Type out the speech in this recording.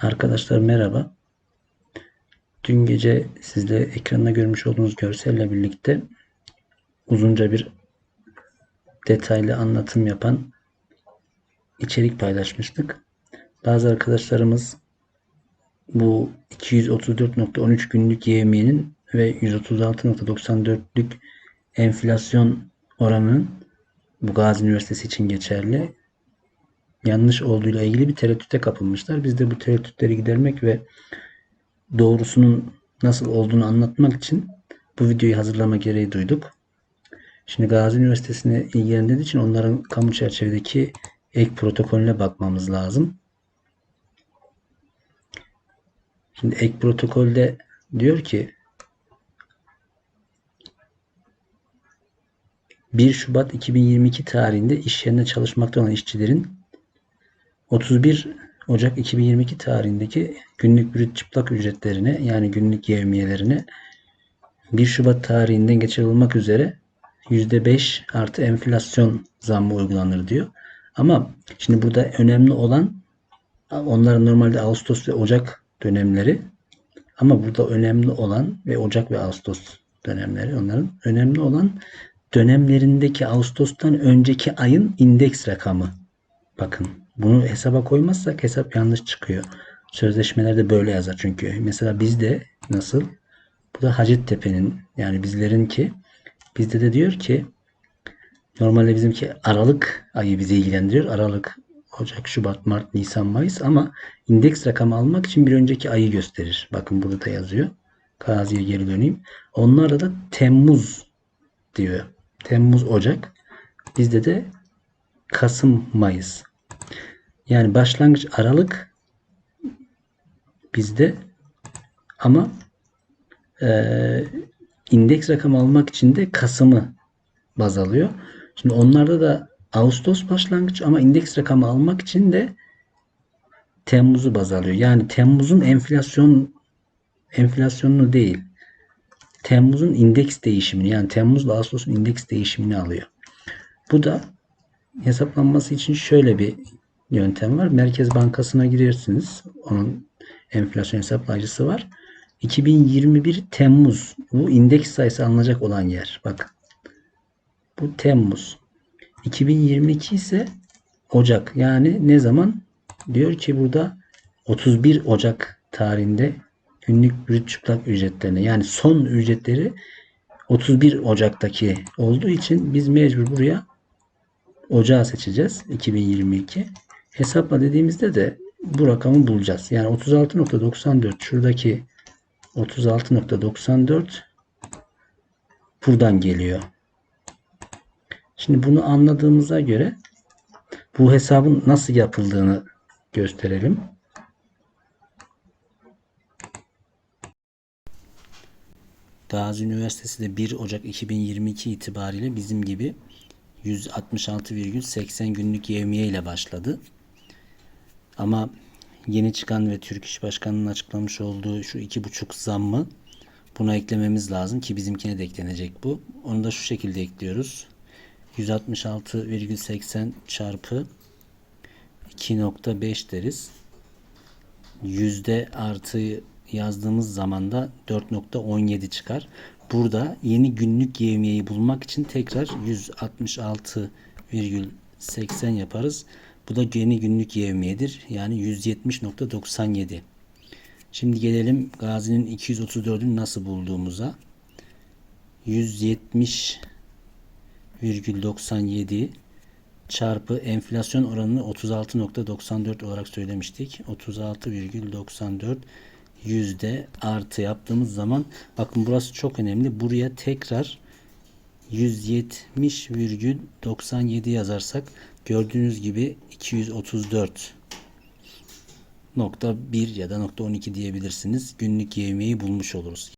Arkadaşlar merhaba. Dün gece sizde ekranda görmüş olduğunuz görselle birlikte uzunca bir detaylı anlatım yapan içerik paylaşmıştık. Bazı arkadaşlarımız bu 234.13 günlük YM'nin ve 136.94'lük enflasyon oranının bu Gazi Üniversitesi için geçerli yanlış olduğuyla ilgili bir tereddüte kapılmışlar. Biz de bu tereddütleri gidermek ve doğrusunun nasıl olduğunu anlatmak için bu videoyu hazırlama gereği duyduk. Şimdi Gazi Üniversitesi'ne ilgilendiği için onların kamu çerçevedeki ek protokolüne bakmamız lazım. Şimdi ek protokolde diyor ki 1 Şubat 2022 tarihinde iş yerinde çalışmakta olan işçilerin 31 Ocak 2022 tarihindeki günlük brüt çıplak ücretlerine yani günlük yevmiyelerine 1 Şubat tarihinden geçirilmek üzere %5 artı enflasyon zammı uygulanır diyor. Ama şimdi burada önemli olan onların normalde Ağustos ve Ocak dönemleri ama burada önemli olan ve Ocak ve Ağustos dönemleri onların önemli olan dönemlerindeki Ağustos'tan önceki ayın indeks rakamı. Bakın bunu hesaba koymazsak hesap yanlış çıkıyor. Sözleşmelerde böyle yazar çünkü. Mesela bizde nasıl? Bu da Hacettepe'nin yani bizlerin ki bizde de diyor ki normalde bizimki Aralık ayı bizi ilgilendiriyor. Aralık, Ocak, Şubat, Mart, Nisan, Mayıs ama indeks rakamı almak için bir önceki ayı gösterir. Bakın burada da yazıyor. Gazi'ye geri döneyim. Onlarda da Temmuz diyor. Temmuz, Ocak. Bizde de Kasım, Mayıs. Yani başlangıç Aralık bizde ama e, indeks rakamı almak için de Kasım'ı baz alıyor. Şimdi onlarda da Ağustos başlangıç ama indeks rakamı almak için de Temmuz'u baz alıyor. Yani Temmuz'un enflasyon enflasyonunu değil. Temmuz'un indeks değişimini yani Temmuz'la Ağustos'un indeks değişimini alıyor. Bu da hesaplanması için şöyle bir yöntem var. Merkez Bankası'na giriyorsunuz. Onun enflasyon hesaplayıcısı var. 2021 Temmuz. Bu indeks sayısı alınacak olan yer. Bak. Bu Temmuz. 2022 ise Ocak. Yani ne zaman? Diyor ki burada 31 Ocak tarihinde günlük brüt çıplak ücretlerine yani son ücretleri 31 Ocak'taki olduğu için biz mecbur buraya Ocağı seçeceğiz. 2022. Hesapla dediğimizde de bu rakamı bulacağız. Yani 36.94 şuradaki 36.94 buradan geliyor. Şimdi bunu anladığımıza göre bu hesabın nasıl yapıldığını gösterelim. Gazi Üniversitesi de 1 Ocak 2022 itibariyle bizim gibi 166,80 günlük yevmiye ile başladı. Ama yeni çıkan ve Türk İş Başkanı'nın açıklamış olduğu şu iki buçuk zammı buna eklememiz lazım ki bizimkine de eklenecek bu. Onu da şu şekilde ekliyoruz. 166,80 çarpı 2.5 deriz. Yüzde artı yazdığımız zaman da 4.17 çıkar. Burada yeni günlük yevmiyeyi bulmak için tekrar 166,80 yaparız. Bu da yeni günlük yevmiyedir. Yani 170.97. Şimdi gelelim Gazi'nin 234'ünü nasıl bulduğumuza. 170,97 çarpı enflasyon oranını 36.94 olarak söylemiştik. 36,94 yüzde artı yaptığımız zaman bakın burası çok önemli. Buraya tekrar 170,97 yazarsak gördüğünüz gibi 234 nokta 1 ya da nokta 12 diyebilirsiniz. Günlük yevmiyeyi bulmuş oluruz.